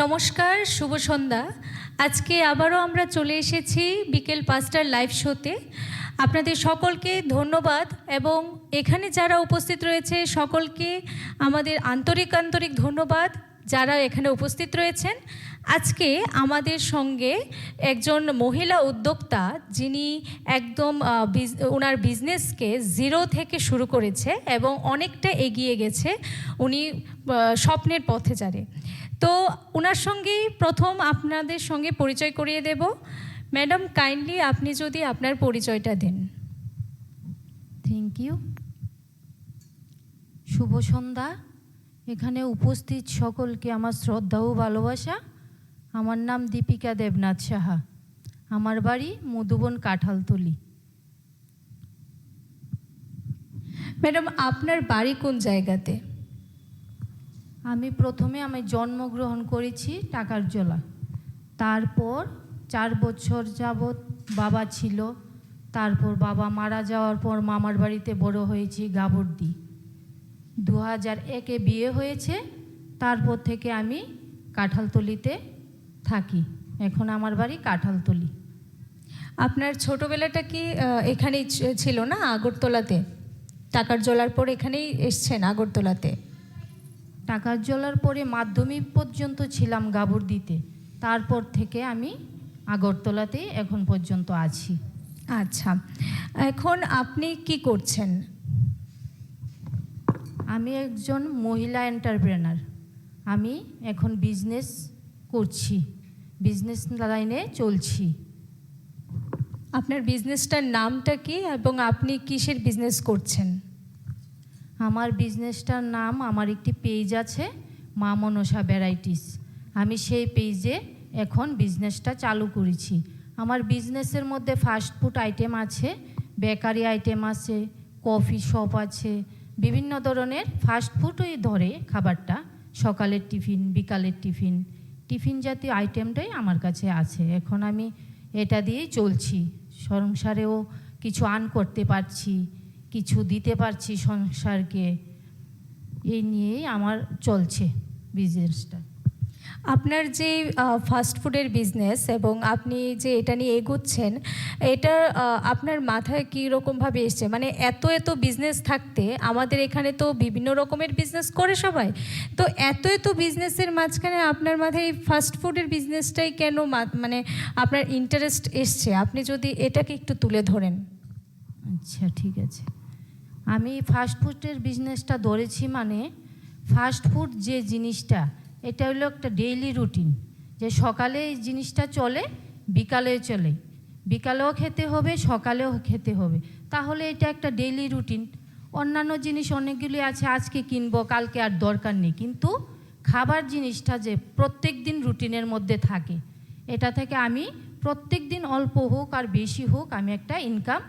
নমস্কার, শুভ সন্ধ্যা। আজকে আবারও আমরা চলে এসেছি বিকেল পাঁচটার লাইভ শোতে আপনাদের সকলকে ধন্যবাদ এবং এখানে যারা উপস্থিত রয়েছে, সকলকে আমাদের আন্তরিক আন্তরিক ধন্যবাদ যারা এখানে উপস্থিত রয়েছেন। আজকে আমাদের সঙ্গে একজন মহিলা উদ্যোক্তা যিনি একদম ওনার বিজনেসকে জিরো থেকে শুরু করেছে এবং অনেকটা এগিয়ে গেছে। উনি স্বপ্নের পথে যারে। তো ওনার সঙ্গেই প্রথম আপনাদের সঙ্গে পরিচয় করিয়ে দেব। ম্যাডাম কাইন্ডলি আপনি যদি আপনার পরিচয়টা দেন। থ্যাংক ইউ শুভ সন্ধ্যা। এখানে উপস্থিত সকলকে আমার শ্রদ্ধা ও ভালোবাসা। আমার নাম দীপিকা দেবনাথ সাহা। আমার বাড়ি মধুবন কাঁঠালতলি। ম্যাডাম আপনার বাড়ি কোন জায়গাতে? আমি প্রথমে আমি জন্মগ্রহণ করেছি টাকার জলা। তারপর চার বছর যাবৎ বাবা ছিল। তারপর বাবা মারা যাওয়ার পর মামার বাড়িতে বড় হয়েছি গাবর্দি। দু হাজার একে বিয়ে হয়েছে। তারপর থেকে আমি কাঁঠালতলিতে থাকি। এখন আমার বাড়ি কাঁঠালতলি। আপনার ছোটবেলাটা কি এখানেই ছিল না আগরতলাতে? টাকার জলার পর এখানেই এসছেন আগরতলাতে? টাকার জলার পরে মাধ্যমিক পর্যন্ত ছিলাম গাবর্দিতে তারপর থেকে আমি আগরতলাতে এখন পর্যন্ত আছি। আচ্ছা এখন আপনি কি করছেন? আমি একজন মহিলা এন্টারপ্রেনার। আমি এখন বিজনেস করছি বিজনেস লাইনে চলছি। আপনার বিজনেসটার নামটা কি এবং আপনি কিসের বিজনেস করছেন? আমার বিজনেসটার নাম আমার একটি পেজ আছে, মা মনসা ভ্যারাইটিস আমি সেই পেজে এখন বিজনেসটা চালু করেছি। আমার বিজনেসের মধ্যে ফাস্ট ফুড আইটেম আছে বেকারি আইটেম আছে কফি শপ আছে, বিভিন্ন ধরনের ফাস্ট ফুডই ধরে খাবারটা, সকালের টিফিন বিকালের টিফিন টিফিন জাতীয় আইটেমটাই আমার কাছে আছে। এখন আমি এটা দিয়েই চলছি। সংসারেও কিছু আর্ন করতে পারছি। কিছু দিতে পারছি সংসারকে এই নিয়েই আমার চলছে বিজনেসটা আপনার যে ফাস্ট ফুডের বিজনেস এবং আপনি যে এটা নিয়ে এগোচ্ছেন এটা আপনার মাথায় কী রকমভাবে এসছে? মানে এত এত বিজনেস থাকতে আমাদের এখানে তো বিভিন্ন রকমের বিজনেস করে সবাই। তো এত এত বিজনেসের মাঝখানে আপনার মাথায় এই ফাস্ট ফুডের বিজনেসটাই কেন মা- মানে আপনার ইন্টারেস্ট এসছে? আপনি যদি এটাকে একটু তুলে ধরেন। আচ্ছা ঠিক আছে। আমি ফাস্ট ফুডের বিজনেসটা ধরেছি মানে ফাস্ট ফুড যে জিনিসটা, এটা হলো একটা ডেইলি রুটিন যে সকালে এই জিনিসটা চলে বিকালেও চলে। বিকালেও খেতে হবে, সকালেও খেতে হবে। তাহলে এটা একটা ডেইলি রুটিন অন্যান্য জিনিস অনেকগুলি আছে, আজকে কিনবো, কালকে আর দরকার নেই। কিন্তু খাবার জিনিসটা যে প্রত্যেক দিন রুটিনের মধ্যে থাকে, এটা থেকে আমি প্রত্যেক দিন অল্প হোক আর বেশি হোক, আমি একটা ইনকাম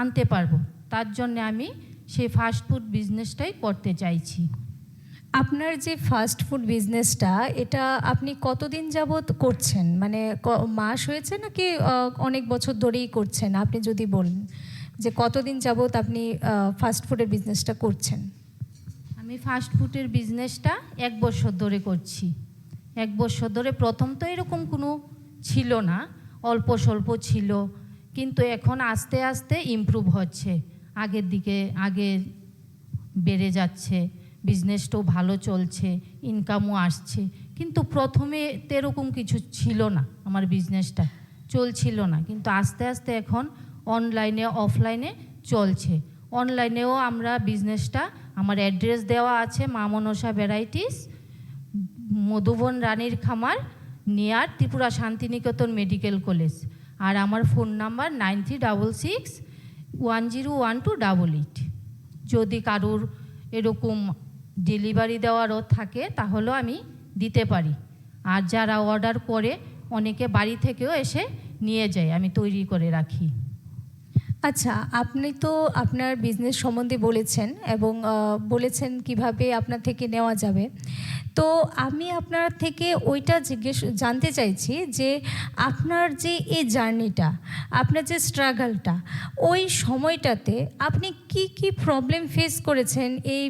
আনতে পারব। তার জন্য আমি সেই ফাস্ট ফুড বিজনেসটাই করতে চাইছি। আপনার যে ফাস্ট ফুড বিজনেসটা এটা আপনি কতদিন যাবৎ করছেন? মানে মাস হয়েছে নাকি অনেক বছর ধরেই করছেন? আপনি যদি বলেন যে কতদিন যাবৎ আপনি ফাস্ট ফুডের বিজনেসটা করছেন? আমি ফাস্ট ফুডের বিজনেসটা এক বছর ধরে করছি। এক বছর ধরে প্রথম তো এরকম কোনো ছিল না অল্প স্বল্প ছিল। কিন্তু এখন আস্তে আস্তে ইমপ্রুভ হচ্ছে। আগের দিকে, আগে বেড়ে যাচ্ছে বিজনেসটাও ভালো চলছে ইনকামও আসছে। কিন্তু প্রথমে তো এরকম কিছু ছিল না আমার বিজনেসটা চলছিল না। কিন্তু আস্তে আস্তে এখন অনলাইনে অফলাইনে চলছে। অনলাইনেও আমরা বিজনেসটা আমার অ্যাড্রেস দেওয়া আছে, মা Manasa varieties Madhuban Ranir Khamar near Tripura Santiniketan medical college আর আমার phone number nine three double six one zero one two double eight যদি কারুর এরকম ডেলিভারি দেওয়ারও থাকে, তাহলেও আমি দিতে পারি। আর যারা অর্ডার করে, অনেকে বাড়ি থেকেও এসে নিয়ে যায়, আমি তৈরি করে রাখি। আচ্ছা আপনি তো আপনার বিজনেস সম্বন্ধে বলেছেন এবং বলেছেন কীভাবে আপনার থেকে নেওয়া যাবে। তো আমি আপনার থেকে ওইটা জিজ্ঞেস, জানতে চাইছি যে আপনার যে এই জার্নিটা, আপনার যে স্ট্রাগলটা, ওই সময়টাতে আপনি কি কি প্রবলেম ফেস করেছেন এই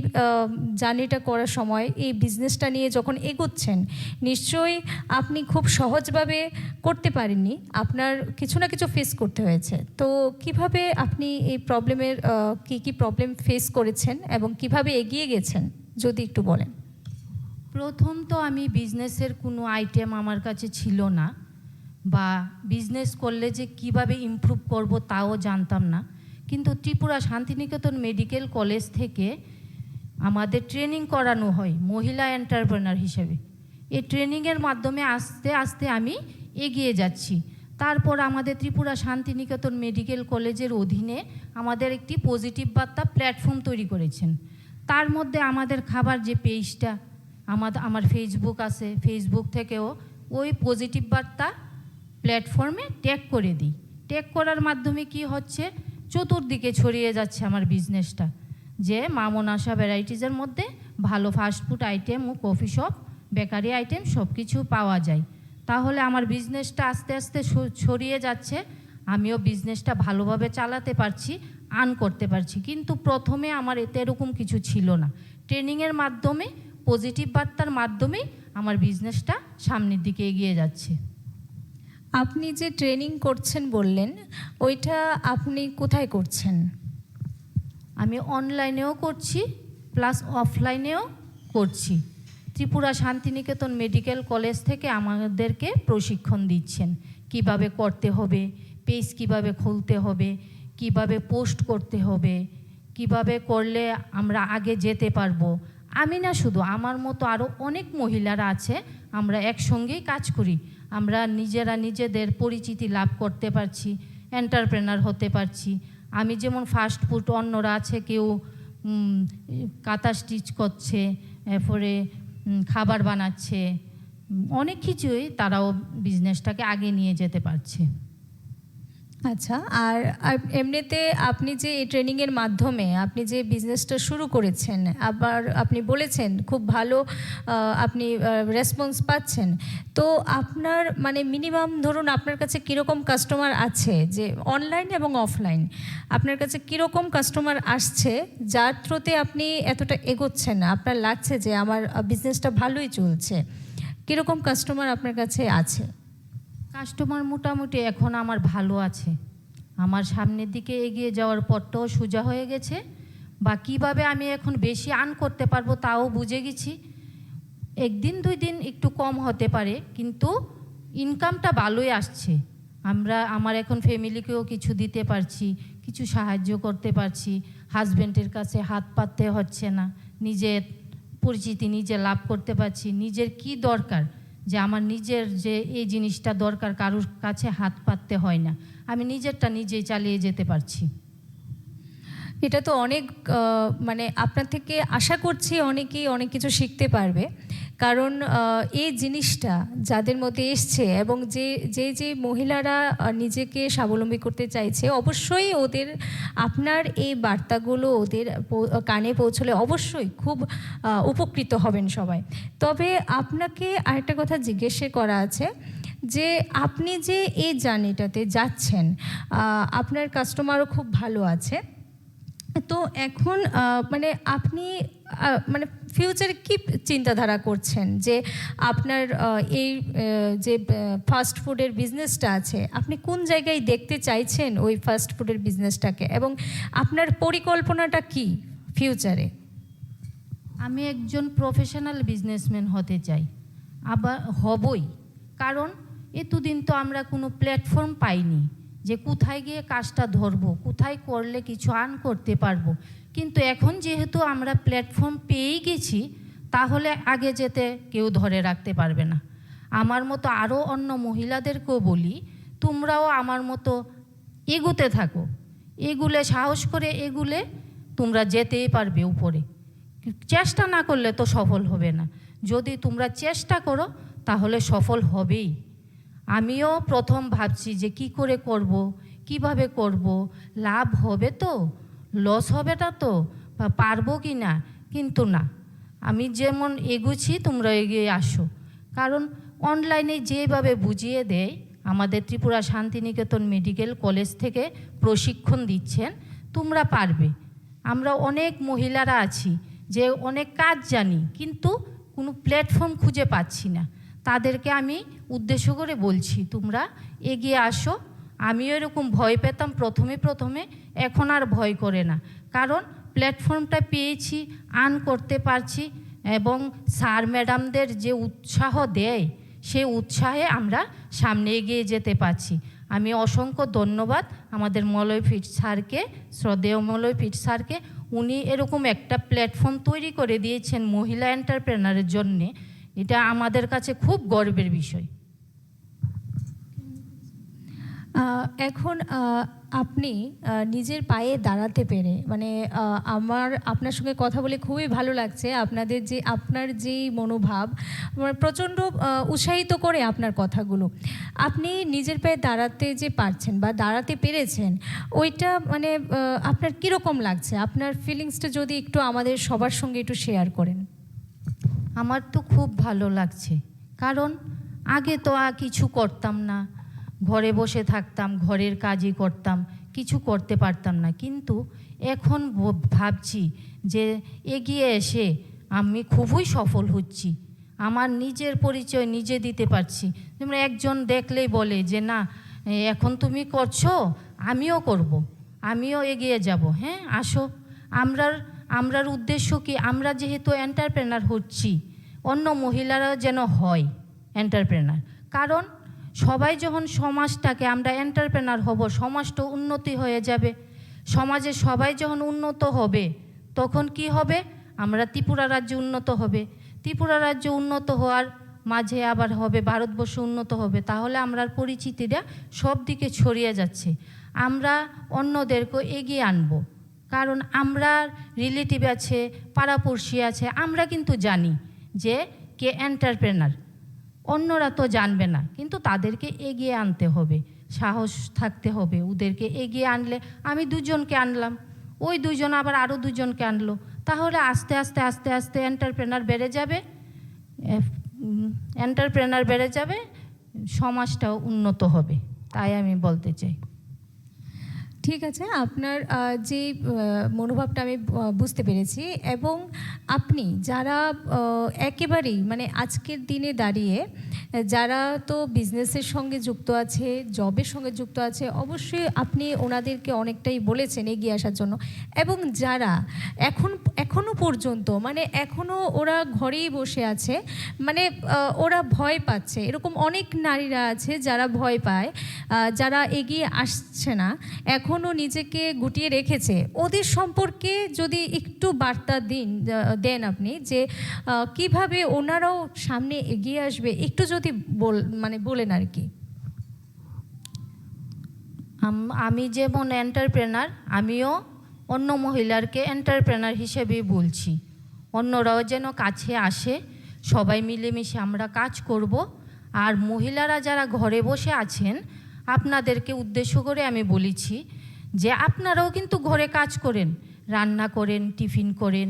জার্নিটা করার সময়, এই বিজনেসটা নিয়ে যখন এগোচ্ছেন? নিশ্চয়ই আপনি খুব সহজভাবে করতে পারেননি, আপনার কিছু না কিছু ফেস করতে হয়েছে। তো কীভাবে আপনি এই প্রবলেমের কি কি প্রবলেম ফেস করেছেন এবং কীভাবে এগিয়ে গেছেন? যদি একটু বলেন। প্রথম তো আমি বিজনেসের কোনো আইটেম আমার কাছে ছিল না বা বিজনেস করলে যে কীভাবে ইমপ্রুভ করব তাও জানতাম না। কিন্তু ত্রিপুরা শান্তিনিকেতন মেডিকেল কলেজ থেকে আমাদের ট্রেনিং করানো হয় মহিলা এন্টারপ্রেনার হিসেবে। এই ট্রেনিংয়ের মাধ্যমে আস্তে আস্তে আমি এগিয়ে যাচ্ছি। তারপর আমাদের ত্রিপুরা শান্তিনিকেতন মেডিকেল কলেজের অধীনে আমাদের একটি পজিটিভ বার্তা প্ল্যাটফর্ম তৈরি করেছেন। তার মধ্যে আমাদের খাবার যে পেজটা আমাদের আমার ফেসবুক আছে ফেসবুক থেকেও ওই পজিটিভ বার্তা প্ল্যাটফর্মে ট্যাগ করে দিই। ট্যাগ করার মাধ্যমে কি হচ্ছে? চতুর্দিকে ছড়িয়ে যাচ্ছে আমার বিজনেসটা যে মামন আশা ভ্যারাইটিসের মধ্যে ভালো ফাস্টফুড আইটেম ও কফি শপ বেকারি আইটেম সব কিছু পাওয়া যায়। তাহলে আমার বিজনেসটা আস্তে আস্তে ছড়িয়ে যাচ্ছে। আমিও বিজনেসটা ভালোভাবে চালাতে পারছি আর্ন করতে পারছি। কিন্তু প্রথমে আমার এতে এরকম কিছু ছিল না। ট্রেনিংয়ের মাধ্যমে পজিটিভ বার্তার মাধ্যমে আমার বিজনেসটা সামনের দিকে এগিয়ে যাচ্ছে। আপনি যে ট্রেনিং করছেন বললেন ওইটা আপনি কোথায় করছেন? আমি অনলাইনেও করছি প্লাস অফলাইনেও করছি। ত্রিপুরা শান্তিনিকেতন মেডিকেল কলেজ থেকে আমাদেরকে প্রশিক্ষণ দিচ্ছেন। কীভাবে করতে হবে পেজ কীভাবে খুলতে হবে কীভাবে পোস্ট করতে হবে কীভাবে করলে আমরা আগে যেতে পারব আমি না শুধু, আমার মতো আরও অনেক মহিলারা আছে, আমরা একসঙ্গেই কাজ করি। আমরা নিজেরা নিজেদের পরিচিতি লাভ করতে পারছি, এন্টারপ্রেনার হতে পারছি। আমি যেমন ফাস্ট ফুড অন্যরা আছে, কেউ কাঁথা স্টিচ করছে, এরপরে খাবার বানাচ্ছে অনেক কিছুই তারাও বিজনেসটাকে আগে নিয়ে যেতে পারছে। আচ্ছা আর এমনিতে আপনি যে এই ট্রেনিংয়ের মাধ্যমে আপনি যে বিজনেসটা শুরু করেছেন, আবার আপনি বলেছেন খুব ভালো আপনি রেসপন্স পাচ্ছেন, তো আপনার মানে মিনিমাম ধরুন আপনার কাছে কীরকম কাস্টমার আছে যে অনলাইন এবং অফলাইন আপনার কাছে কীরকম কাস্টমার আসছে যার থ্রুতে আপনি এতটা এগোচ্ছেন আপনার লাগছে যে আমার বিজনেসটা ভালোই চলছে। কীরকম কাস্টমার আপনার কাছে আছে? কাস্টমার মোটামুটি এখন আমার ভালো আছে। আমার সামনের দিকে এগিয়ে যাওয়ার পথটাও সোজা হয়ে গেছে। বা কীভাবে আমি এখন বেশি আর্ন করতে পারব তাও বুঝে গেছি। একদিন, দুই দিন একটু কম হতে পারে, কিন্তু ইনকামটা ভালোই আসছে। আমরা, আমার এখন ফ্যামিলিকেও কিছু দিতে পারছি, কিছু সাহায্য করতে পারছি। হাজব্যান্ডের কাছে হাত পাততে হচ্ছে না। নিজের পরিচিতি নিজে লাভ করতে পারছি। নিজের কি দরকার? যে আমার নিজের যে এই জিনিসটা দরকার কারোর কাছে হাত পাততে হয় না। আমি নিজেরটা নিজেই চালিয়ে যেতে পারছি। এটা তো অনেক মানে আপনার থেকে আশা করছি অনেকেই অনেক কিছু শিখতে পারবে। কারণ এই জিনিসটা যাদের মধ্যে এসছে এবং যে যে যে মহিলারা নিজেকে স্বাবলম্বী করতে চাইছে, অবশ্যই ওদের আপনার এই বার্তাগুলো ওদের কানে পৌঁছলে অবশ্যই খুব উপকৃত হবেন সবাই। তবে আপনাকে আরেকটা কথা জিজ্ঞেস করা আছে যে, আপনি যে এই জার্নিটাতে যাচ্ছেন আপনার কাস্টমারও খুব ভালো আছে। তো এখন মানে আপনি মানে ফিউচারে কি চিন্তাধারা করছেন? যে আপনার এই যে ফাস্ট ফুডের বিজনেসটা আছে, আপনি কোন জায়গায় দেখতে চাইছেন ওই ফাস্ট ফুডের বিজনেসটাকে এবং আপনার পরিকল্পনাটা কি ফিউচারে আমি একজন প্রফেশনাল বিজনেসম্যান হতে চাই, আবার হবই। কারণ এতদিন তো আমরা কোনো প্ল্যাটফর্ম পাইনি। যে কোথায় গিয়ে কাজটা ধরবো, কোথায় করলে কিছু আর্ন করতে পারব। কিন্তু এখন যেহেতু আমরা প্ল্যাটফর্ম পেয়েই গেছি, তাহলে আগে যেতে কেউ ধরে রাখতে পারবে না। আমার মতো আরও অন্য মহিলাদেরকেও বলি, তোমরাও আমার মতো এগুতে থাকো। এগুলে সাহস করে এগুলে তোমরা যেতেই পারবে উপরে। চেষ্টা না করলে তো সফল হবে না। যদি তোমরা চেষ্টা করো, তাহলে সফল হবেই। আমিও প্রথম ভাবছি যে কি করে করব, কীভাবে করব, লাভ হবে তো লস হবে না তো, বা পারব কি না, কিন্তু না। আমি যেমন এগুছি, তোমরা এগিয়ে আসো। কারণ অনলাইনে যেভাবে বুঝিয়ে দেয়, আমাদের ত্রিপুরা শান্তিনিকেতন মেডিকেল কলেজ থেকে প্রশিক্ষণ দিচ্ছেন, তোমরা পারবে। আমরা অনেক মহিলারা আছি যে অনেক কাজ জানি, কিন্তু কোনো প্ল্যাটফর্ম খুঁজে পাচ্ছি না। তাদেরকে আমি উদ্দেশ্য করে বলছি, তোমরা এগিয়ে আসো। আমিও এরকম ভয় পেতাম প্রথমে প্রথমে, এখন আর ভয় করে না। কারণ প্ল্যাটফর্মটা পেয়েছি, আর্ন করতে পারছি এবং স্যার ম্যাডামদের যে উৎসাহ দেয়, সে উৎসাহে আমরা সামনে এগিয়ে যেতে পারছি। আমি অসংখ্য ধন্যবাদ আমাদের মলয়ফিট স্যারকে, শ্রদ্ধেয় মলয়ফিট স্যারকে। উনি এরকম একটা প্ল্যাটফর্ম তৈরি করে দিয়েছেন মহিলা এন্টারপ্রেনারের জন্যে। এটা আমাদের কাছে খুব গর্বের বিষয়। এখন আপনি নিজের পায়ে দাঁড়াতে পেরে মানে আমার, আপনার সঙ্গে কথা বলে খুবই ভালো লাগছে। আপনাদের যে, আপনার যেই মনোভাব প্রচণ্ড উৎসাহিত করে আপনার কথাগুলো। আপনি নিজের পায়ে দাঁড়াতে যে পারছেন বা দাঁড়াতে পেরেছেন, ওইটা মানে আপনার কীরকম লাগছে? আপনার ফিলিংসটা যদি একটু আমাদের সবার সঙ্গে একটু শেয়ার করেন। আমার তো খুব ভালো লাগছে। কারণ আগে তো আর কিছু করতাম না। ঘরে বসে থাকতাম, ঘরের কাজই করতাম, কিছু করতে পারতাম না। কিন্তু এখন ভাবছি যে এগিয়ে এসে আমি খুবই সফল হচ্ছি। আমার নিজের পরিচয় নিজে দিতে পারছি। যেমন একজন দেখলেই বলে যে, না, এখন তুমি করছ, আমিও করব। আমিও এগিয়ে যাব। হ্যাঁ আসো। আমরার আমরার উদ্দেশ্য কি? আমরা যেহেতু এন্টারপ্রেনার হচ্ছি, অন্য মহিলারা যেন হয় এন্টারপ্রেনার কারণ সবাই যখন সমাজটাকে আমরা এন্টারপ্রেনার হব সমাজটা উন্নতি হয়ে যাবে। সমাজে সবাই যখন উন্নত হবে, তখন কি হবে? আমরা ত্রিপুরা রাজ্য উন্নত হবে। ত্রিপুরা রাজ্য উন্নত হওয়ার মাঝে আবার হবে, ভারতবর্ষ উন্নত হবে। তাহলে আমরার পরিচিতিটা সব দিকে ছড়িয়ে যাচ্ছে। আমরা অন্যদেরকে এগিয়ে আনব। কারণ আমরা রিলেটিভ আছে, পাড়াপড়শি আছে, আমরা কিন্তু জানি যে কে এন্টারপ্রেনার অন্যরা তো জানবে না, কিন্তু তাদেরকে এগিয়ে আনতে হবে, সাহস থাকতে হবে, ওদেরকে এগিয়ে আনলে আমি দুজনকে আনলাম, ওই দুজন আবার আরও দুজনকে আনলো, তাহলে আস্তে আস্তে আস্তে আস্তে এন্টারপ্রেনার বেড়ে যাবে এন্টারপ্রেনার বেড়ে যাবে, সমাজটাও উন্নত হবে, তাই আমি বলতে চাই। ঠিক আছে, আপনার যে মনোভাবটা আমি বুঝতে পেরেছি এবং আপনি যারা একেবারেই মানে আজকের দিনে দাঁড়িয়ে, যারা তো বিজনেসের সঙ্গে যুক্ত আছে, জবের সঙ্গে যুক্ত আছে, অবশ্যই আপনি ওনাদেরকে অনেকটাই বলেছেন এগিয়ে আসার জন্য এবং যারা এখন, এখনও পর্যন্ত মানে এখনও ওরা ঘরেই বসে আছে মানে ওরা ভয় পাচ্ছে। এরকম অনেক নারীরা আছে যারা ভয় পায় যারা এগিয়ে আসছে না। এখনও নিজেকে গুটিয়ে রেখেছে? ওদের সম্পর্কে যদি একটু বার্তা দিন দেন আপনি যে কীভাবে ওনারাও সামনে এগিয়ে আসবে, একটু যদি বল মানে বলেন আর কি। আম- যেমন এন্টারপ্রেনার, আমিও অন্য মহিলারকে এন্টারপ্রেনার হিসেবেই বলছি। অন্যরাও যেন কাছে আসে, সবাই মিলেমিশে আমরা কাজ করব। আর মহিলারা যারা ঘরে বসে আছেন, আপনাদেরকে উদ্দেশ্য করে আমি বলেছি যে আপনারাও কিন্তু ঘরে কাজ করেন রান্না করেন টিফিন করেন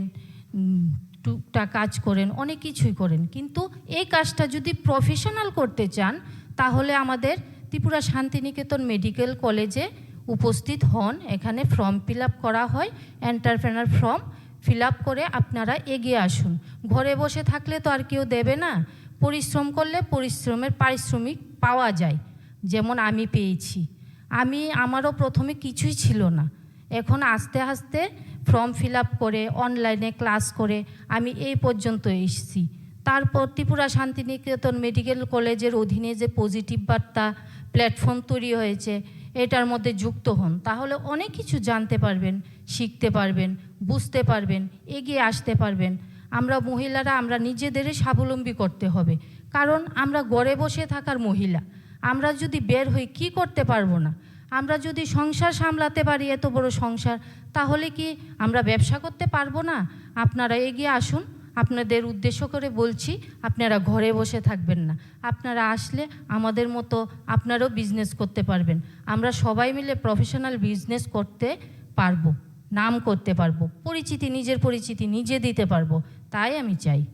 উম, টুকটাক কাজ করেন অনেক কিছুই করেন। কিন্তু এই কাজটা যদি প্রফেশনাল করতে চান তাহলে আমাদের ত্রিপুরা শান্তিনিকেতন মেডিকেল কলেজে উপস্থিত হন। এখানে ফর্ম ফিল করা হয় এন্টারপ্রেনার ফর্ম ফিল করে আপনারা এগিয়ে আসুন। ঘরে বসে থাকলে তো আর কেউ দেবে না। পরিশ্রম করলে পরিশ্রমের পারিশ্রমিক পাওয়া যায়। যেমন আমি পেয়েছি। আমি আমারও প্রথমে কিছুই ছিল না। এখন আস্তে আস্তে ফর্ম ফিল আপ করে, অনলাইনে ক্লাস করে আমি এই পর্যন্ত এসেছি। তারপর ত্রিপুরা শান্তিনিকেতন মেডিকেল কলেজের অধীনে যে পজিটিভ বার্তা প্ল্যাটফর্ম তৈরি হয়েছে, এটার মধ্যে যুক্ত হন। তাহলে অনেক কিছু জানতে পারবেন, শিখতে পারবেন, বুঝতে পারবেন, এগিয়ে আসতে পারবেন। আমরা মহিলারা, আমরা নিজেদেরই স্বাবলম্বী করতে হবে। কারণ আমরা ঘরে বসে থাকার মহিলা। আমরা যদি বের হই কি করতে পারব না? আমরা যদি সংসার সামলাতে পারি এত বড় সংসার, তাহলে কি আমরা ব্যবসা করতে পারব না? আপনারা এগিয়ে আসুন, আপনাদের উদ্দেশ্য করে বলছি, আপনারা ঘরে বসে থাকবেন না। আপনারা আসলে আমাদের মতো আপনারাও বিজনেস করতে পারবেন। আমরা সবাই মিলে প্রফেশনাল বিজনেস করতে পারব, নাম করতে পারব, পরিচিতি, নিজের পরিচিতি নিজে দিতে পারব, তাই আমি চাই।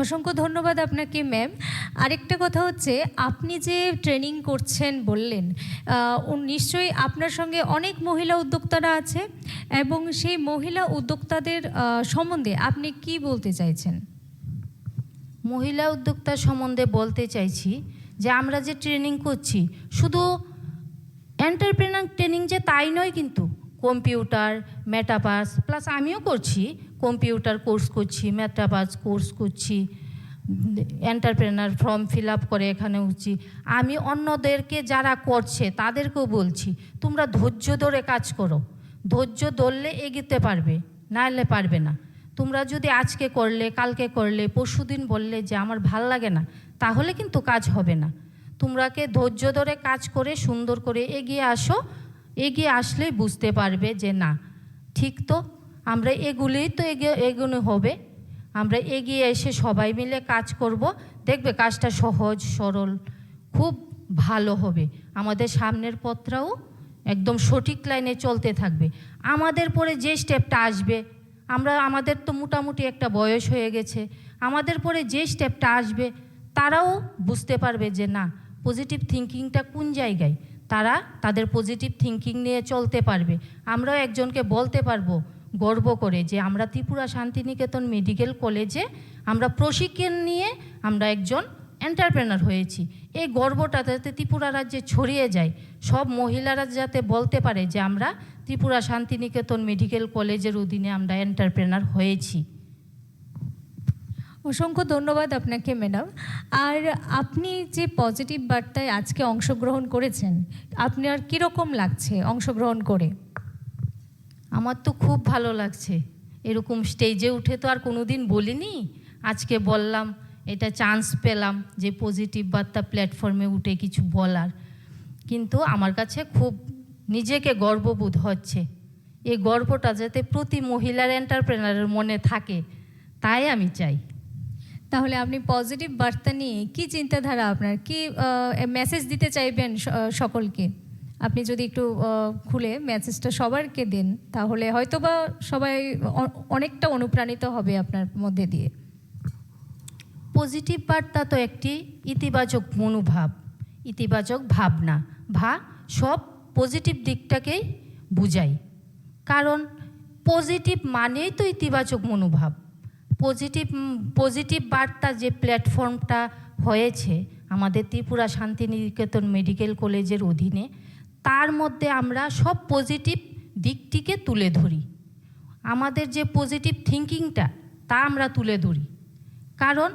অসংখ্য ধন্যবাদ আপনাকে ম্যাম আরেকটা কথা হচ্ছে, আপনি যে ট্রেনিং করছেন বললেন নিশ্চয়ই আপনার সঙ্গে অনেক মহিলা উদ্যোক্তারা আছে এবং সেই মহিলা উদ্যোক্তাদের সম্বন্ধে আপনি কি বলতে চাইছেন? মহিলা উদ্যোক্তা সম্বন্ধে বলতে চাইছি যে, আমরা যে ট্রেনিং করছি, শুধু এন্টারপ্রেনার ট্রেনিং যে তাই নয় কিন্তু কম্পিউটার মেটাপাস প্লাস আমিও করছি, কম্পিউটার কোর্স করছি মেটাপাস কোর্স করছি এন্টারপ্রেনার ফর্ম ফিল আপ করে এখানে হচ্ছি। আমি অন্যদেরকে যারা করছে, তাদেরকেও বলছি, তোমরা ধৈর্য ধরে কাজ করো। ধৈর্য ধরলে এগিতে পারবে নাহলে পারবে না। তোমরা যদি আজকে করলে, কালকে করলে, পরশুদিন বললে যে আমার ভালো লাগে না, তাহলে কিন্তু কাজ হবে না। তোমরাকে ধৈর্য ধরে কাজ করে, সুন্দর করে এগিয়ে আসো এগিয়ে আসলেই বুঝতে পারবে যে না, ঠিক তো? আমরা এগুলোই তো এগিয়ে, এগোনো হবে। আমরা এগিয়ে এসে সবাই মিলে কাজ করব। দেখবে কাজটা সহজ, সরল, খুব ভালো হবে। আমাদের সামনের পথটাও একদম সঠিক লাইনে চলতে থাকবে। আমাদের পরে যে স্টেপটা আসবে, আমরা, আমাদের তো মোটামুটি একটা বয়স হয়ে গেছে। আমাদের পরে যে স্টেপটা আসবে, তারাও বুঝতে পারবে যে না পজিটিভ থিঙ্কিংটা কোন জায়গায়? তারা তাদের পজিটিভ থিঙ্কিং নিয়ে চলতে পারবে। আমরাও একজনকে বলতে পারব, গর্ব করে যে আমরা ত্রিপুরা শান্তিনিকেতন মেডিকেল কলেজে আমরা প্রশিক্ষণ নিয়ে আমরা একজন এন্টারপ্রেনার হয়েছি। এই গর্বটা যাতে ত্রিপুরা রাজ্যে ছড়িয়ে যায়, সব মহিলারা যাতে বলতে পারে যে আমরা ত্রিপুরা শান্তিনিকেতন মেডিকেল কলেজের অধীনে আমরা এন্টারপ্রেনার হয়েছি। অসংখ্য ধন্যবাদ আপনাকে, ম্যাডাম। আর আপনি যে পজিটিভ বার্তায় আজকে অংশগ্রহণ করেছেন আপনার কীরকম লাগছে অংশগ্রহণ করে? আমার তো খুব ভালো লাগছে। এরকম স্টেজে উঠে তো আর কোনো দিন বলিনি। আজকে বললাম, এটা চান্স পেলাম যে পজিটিভ বার্তা প্ল্যাটফর্মে উঠে কিছু বলার। কিন্তু আমার কাছে খুব নিজেকে গর্ববোধ হচ্ছে। এই গর্বটা যাতে প্রতি মহিলার এন্টারপ্রেনারের মনে থাকে, তাই আমি চাই। তাহলে আপনি পজিটিভ বার্তা নিয়ে কি চিন্তাধারা আপনার? কি মেসেজ দিতে চাইবেন সকলকে? আপনি যদি একটু খুলে মেসেজটা সবারকে দেন, তাহলে হয়তো বা সবাই অনেকটা অনুপ্রাণিত হবে আপনার মধ্যে দিয়ে। পজিটিভ বার্তা তো একটি ইতিবাচক মনোভাব, ইতিবাচক ভাবনা। ভা, সব পজিটিভ দিকটাকেই বুঝাই কারণ পজিটিভ মানেই তো ইতিবাচক মনোভাব। পজিটিভ পজিটিভ বার্তা যে প্ল্যাটফর্মটা হয়েছে আমাদের ত্রিপুরা শান্তিনিকেতন মেডিকেল কলেজের অধীনে, তার মধ্যে আমরা সব পজিটিভ দিকটিকে তুলে ধরি। আমাদের যে পজিটিভ থিঙ্কিংটা তা আমরা তুলে ধরি। কারণ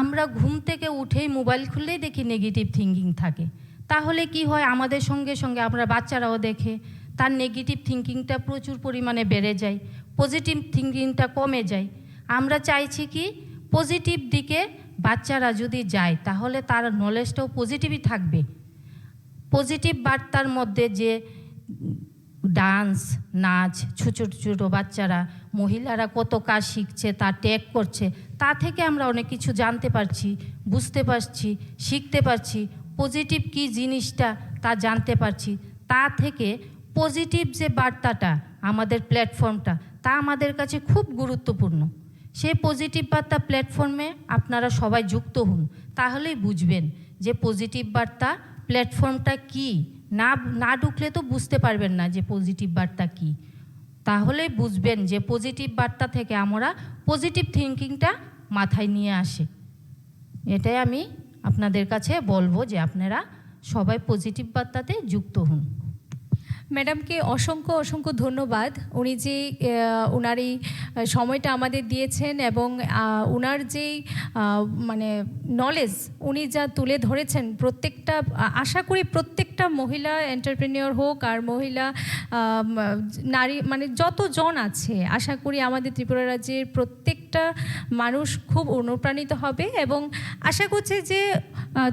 আমরা ঘুম থেকে উঠেই মোবাইল খুললেই দেখি নেগেটিভ থিঙ্কিং থাকে। তাহলে কি হয়? আমাদের সঙ্গে সঙ্গে আমরা বাচ্চারাও দেখে, তার নেগেটিভ থিঙ্কিংটা প্রচুর পরিমাণে বেড়ে যায় পজিটিভ থিঙ্কিংটা কমে যায়। আমরা চাইছি কি পজিটিভ দিকে বাচ্চারা যদি যায়, তাহলে তার নলেজটাও পজিটিভই থাকবে। পজিটিভ বার্তার মধ্যে যে ডান্স নাচ, ছোটো ছোটো বাচ্চারা, মহিলারা কত কাজ শিখছে, তা ট্যাগ করছে, তা থেকে আমরা অনেক কিছু জানতে পারছি, বুঝতে পারছি, শিখতে পারছি পজিটিভ কি জিনিসটা তা জানতে পারছি। তা থেকে পজিটিভ যে বার্তাটা আমাদের প্ল্যাটফর্মটা তা আমাদের কাছে খুব গুরুত্বপূর্ণ। সেই পজিটিভ বার্তা প্ল্যাটফর্মে আপনারা সবাই যুক্ত হন, তাহলেই বুঝবেন যে পজিটিভ বার্তা প্ল্যাটফর্মটা কি। না না ঢুকলে তো বুঝতে পারবেন না যে পজিটিভ বার্তা কি। তাহলে বুঝবেন যে পজিটিভ বার্তা থেকে আমরা পজিটিভ থিঙ্কিংটা মাথায় নিয়ে আসে। এটাই আমি আপনাদের কাছে বলব যে আপনারা সবাই পজিটিভ বার্তাতে যুক্ত হন। ম্যাডামকে অসংখ্য অসংখ্য ধন্যবাদ। উনি যে ওনার এই সময়টা আমাদের দিয়েছেন এবং ওনার যেই মানে নলেজ উনি যা তুলে ধরেছেন, প্রত্যেকটা আশা করি প্রত্যেকটা মহিলা এন্টারপ্রেনিয়র হোক আর মহিলা নারী মানে যতজন আছে, আশা করি আমাদের ত্রিপুরা রাজ্যের প্রত্যেকটা মানুষ খুব অনুপ্রাণিত হবে এবং আশা করছে যে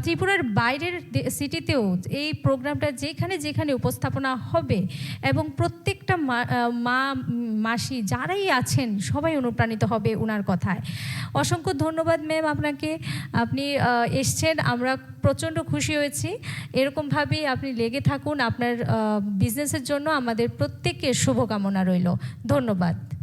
ত্রিপুরার বাইরের সিটিতেও এই প্রোগ্রামটা যেখানে যেখানে উপস্থাপনা হবে এবং প্রত্যেক প্রত্যেকটা মা- মাসি যারাই আছেন সবাই অনুপ্রাণিত হবে ওনার কথায়। অসংখ্য ধন্যবাদ ম্যাম আপনাকে। আপনি এসছেন, আমরা প্রচণ্ড খুশি হয়েছি। এরকমভাবেই আপনি লেগে থাকুন, আপনার বিজনেসের জন্য আমাদের প্রত্যেকের শুভকামনা রইল। ধন্যবাদ।